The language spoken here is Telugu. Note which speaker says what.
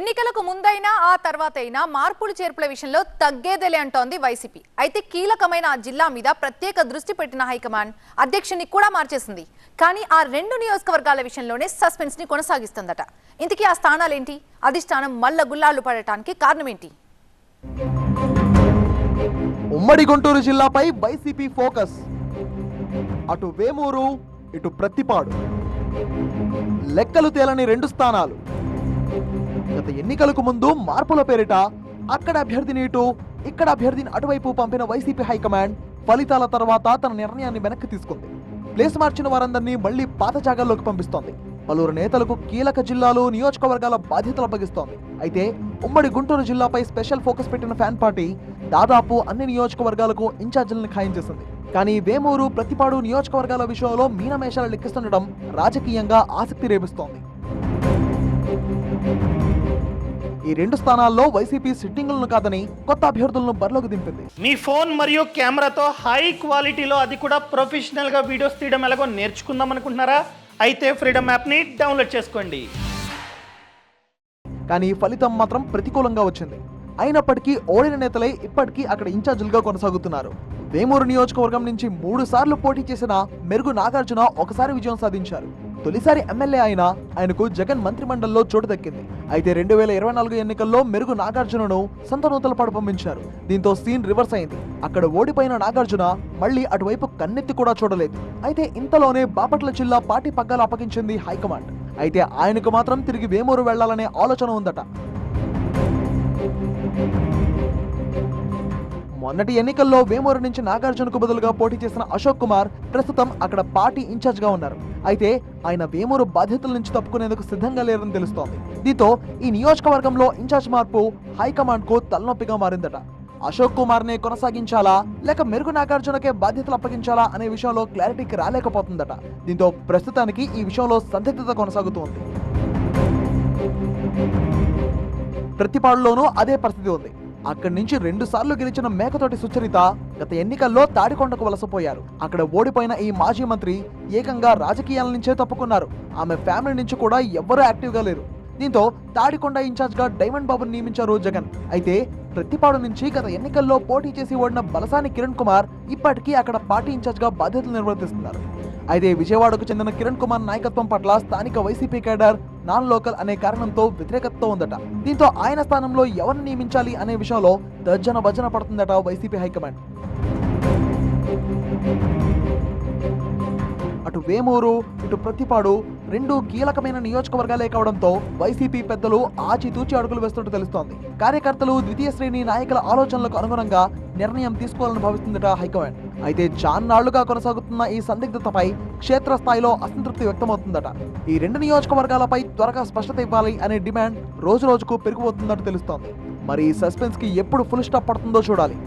Speaker 1: ఎన్నికలకు ముందైనా ఆ తర్వాత అయినా మార్పులు చేర్పుల విషయంలో తగ్గేదేలే అంటోంది వైసీపీ. అయితే కీలకమైన ఆ జిల్లా మీద ప్రత్యేక దృష్టి పెట్టిన హైకమాండ్ అధ్యక్షుని కూడా మార్చేసింది. కానీ ఆ రెండు నియోజకవర్గాల విషయంలోనే సస్పెన్స్ని కొనసాగిస్తుందట. ఇంతకీ ఆ స్థానాలేంటి? అధిష్టానం మల్ల గుల్లాలు పడటానికి కారణమేంటి?
Speaker 2: ఉమ్మడి గుంటూరు జిల్లాపై వైసీపీ ఫోకస్. అటు వేమూరు ఇటు ప్రత్తిపాడు లెక్కలు తేలని రెండు స్థానాలు. గత ఎన్నికలకు ముందు మార్పుల పేరిట అక్కడ అభ్యర్థిని ఇటు ఇక్కడ అభ్యర్థిని అటువైపు పంపిన వైసీపీ హైకమాండ్ ఫలితాల తర్వాత తన నిర్ణయాన్ని వెనక్కి తీసుకుంది. ప్లేస్ మార్చిన వారందరినీ మళ్ళీ పాత జాగాల్లోకి పంపిస్తోంది. పలువురు నేతలకు కీలక జిల్లాలు నియోజకవర్గాల బాధ్యతలు అప్పగిస్తోంది. అయితే ఉమ్మడి గుంటూరు జిల్లాపై స్పెషల్ ఫోకస్ పెట్టిన ఫ్యాన్ పార్టీ దాదాపు అన్ని నియోజకవర్గాలకు ఇన్ఛార్జీలను ఖాయం చేసింది. కానీ వేమూరు ప్రతిపాడు నియోజకవర్గాల విషయంలో మీనమేషాలు లెక్కిస్తుండడం రాజకీయంగా ఆసక్తి రేపిస్తోంది. ఈ రెండు స్థానాల్లో వైసీపీ సిట్టింగులను కాదని కొత్త అభ్యర్థులను బరిలోకి దింపింది.
Speaker 3: మీ ఫోన్ మరియు కెమెరాతో హై క్వాలిటీలో అది కూడా ప్రొఫెషనల్గా వీడియోస్ తీయడం ఎలాగో నేర్చుకుందాం అనుకుంటున్నారా? అయితే ఫ్రీడమ్ యాప్ని డౌన్లోడ్ చేసుకోండి.
Speaker 2: కానీ ఫలితం మాత్రం ప్రతికూలంగా వచ్చింది. అయినప్పటికీ ఓడిన నేతలే ఇప్పటికీ అక్కడ ఇన్ఛార్జీలుగా కొనసాగుతున్నారు. వేమూరు నియోజకవర్గం నుంచి మూడు సార్లు పోటీ చేసిన మెరుగు నాగార్జున ఒకసారి విజయం సాధించారు. తొలిసారి ఎమ్మెల్యే అయినా ఆయనకు జగన్ మంత్రిమండలిలో చోటు దక్కింది. అయితే రెండు వేల ఇరవై నాలుగు ఎన్నికల్లో మెరుగు నాగార్జునను సంతనూతల పాటు పంపించారు. దీంతో సీన్ రివర్స్ అయింది. అక్కడ ఓడిపోయిన నాగార్జున మళ్ళీ అటువైపు కన్నెత్తి కూడా చూడలేదు. అయితే ఇంతలోనే బాపట్ల జిల్లా పార్టీ పగ్గాలు అప్పగించింది హైకమాండ్. అయితే ఆయనకు మాత్రం తిరిగి వేమూరు వెళ్ళాలనే ఆలోచన ఉందట. మొన్నటి ఎన్నికల్లో వేమూరు నుంచి నాగార్జునకు బదులుగా పోటీ చేసిన అశోక్ కుమార్ ప్రస్తుతం అక్కడ పార్టీ ఇన్ఛార్జ్గా ఉన్నారు. అయితే ఆయన వేమూరు బాధ్యతల నుంచి తప్పుకునేందుకు సిద్ధంగా లేరని తెలుస్తోంది. దీంతో ఈ నియోజకవర్గంలో ఇన్ఛార్జ్ మార్పు హైకమాండ్కు తలనొప్పిగా మారిందట. అశోక్ కుమార్ నే కొనసాగించాలా లేక మెరుగు నాగార్జునకే బాధ్యతలు అప్పగించాలా అనే విషయంలో క్లారిటీకి రాలేకపోతుందట. దీంతో ప్రస్తుతానికి ఈ విషయంలో సందిగ్ధత కొనసాగుతోంది. ప్రతిపాడులోనూ అదే పరిస్థితి ఉంది. అక్కడి నుంచి రెండు సార్లు గెలిచిన మేకతోటి సుచరిత గత ఎన్నికల్లో తాడికొండకు వలసపోయారు. అక్కడ ఓడిపోయిన ఈ మాజీ మంత్రి ఏకంగా రాజకీయాల నుంచే తప్పుకున్నారు. ఆమె ఫ్యామిలీ నుంచి కూడా ఎవ్వరూ యాక్టివ్గా లేరు. దీంతో తాడికొండ ఇన్ఛార్జ్గా డైమండ్ బాబును నియమించారు జగన్. అయితే ప్రతిపాడు నుంచి గత ఎన్నికల్లో పోటీ చేసి ఓడిన బలసాని కిరణ్ కుమార్ ఇప్పటికీ అక్కడ పార్టీ ఇన్ఛార్జ్గా బాధ్యతలు నిర్వర్తిస్తున్నారు. అయితే విజయవాడకు చెందిన కిరణ్ కుమార్ నాయకత్వం పట్ల స్థానిక వైసీపీ కేడర్ నాన్ లోకల్ అనే కారణంతో వ్యతిరేకతతో ఉందట. దీంతో ఆయన స్థానంలో ఎవరిని నియమించాలి అనే విషయంలో తర్జన భజన పడుతుందట వైసీపీ హైకమాండ్. అటు వేమూరు ఇటు ప్రతిపాడు రెండు కీలకమైన నియోజకవర్గాలే కావడంతో వైసీపీ పెద్దలు ఆచితూచి అడుగులు వేస్తున్నట్టు తెలుస్తోంది. కార్యకర్తలు ద్వితీయ శ్రేణి నాయకుల ఆలోచనలకు అనుగుణంగా నిర్ణయం తీసుకోవాలని భావిస్తుందట హైకమాండ్ అయితే చాన్నాళ్ళుగా కొనసాగుతున్న ఈ సందిగ్ధతపై క్షేత్రస్థాయిలో అసంతృప్తి వ్యక్తమవుతుందట. ఈ రెండు నియోజకవర్గాలపై త్వరగా స్పష్టత ఇవ్వాలి అనే డిమాండ్ రోజు రోజుకు పెరిగిపోతున్నట్టు తెలుస్తోంది. మరి ఈ సస్పెన్స్కి ఎప్పుడు ఫుల్ స్టాప్ పడుతుందో చూడాలి.